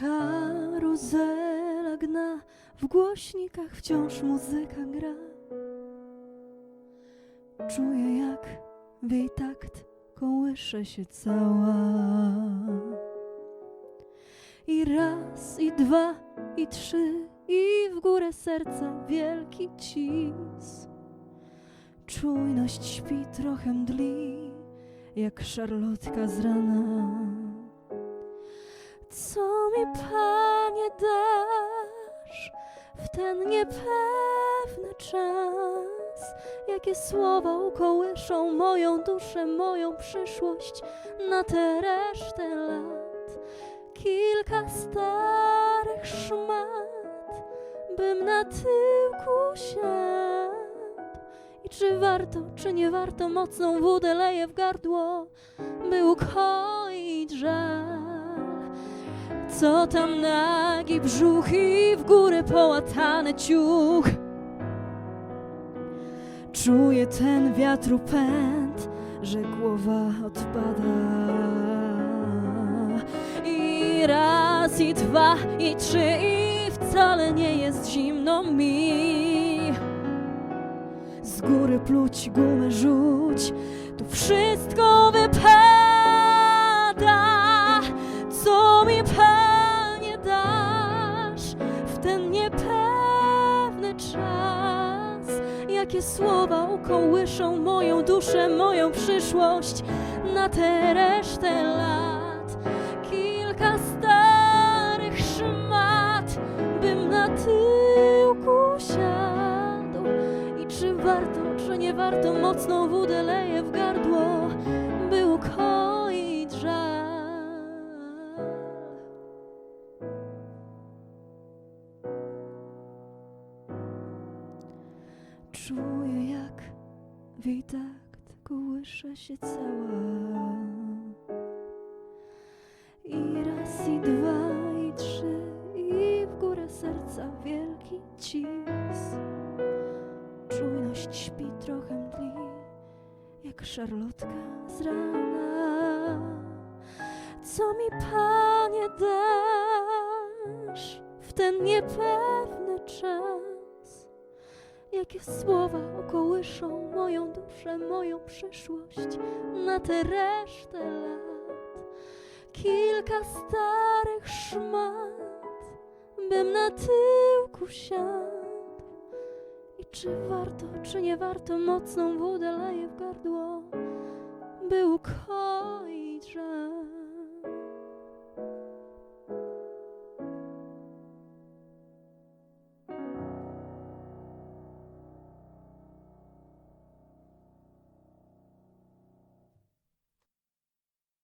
Karuzela gna, w głośnikach wciąż muzyka gra. Czuję jak w jej takt kołysze się cała. I raz, i dwa, i trzy, i w górę serca wielki cis. Czujność śpi trochę mdli, jak szarlotka z rana. Co mi, Panie, dasz w ten niepewny czas? Jakie słowa ukołyszą moją duszę, moją przyszłość na tę resztę lat? Kilka starych szmat, bym na tyłku siadł. I czy warto, czy nie warto, mocną wódę leję w gardło, by ukoić Co tam nagi brzuch i w górę połatany ciuch. Czuję ten wiatru pęd, że głowa odpada. I raz, i dwa, i trzy, i wcale nie jest zimno mi. Z góry pluć, gumę rzuć, tu wszystko wypada. Co mi, Panie, Jakie słowa ukołyszą moją duszę, moją przyszłość na tę resztę lat? Kilka starych szmat, bym na tyłku siadł. I czy warto, czy nie warto, mocną wódę leję w gardło, Czuję jak w jej takt kołysze się cała. I raz, i dwa, i trzy I w górę serca wielki cis. Czujność śpi trochę mdli Jak szarlotka z rana. Co mi, Panie, dasz w ten niepewny czas? Jakie słowa okołyszą moją duszę, moją przyszłość na tę resztę lat? Kilka starych szmat, bym na tyłku siadł. I czy warto, czy nie warto, mocną wodę leję w gardło, by ukoić żal.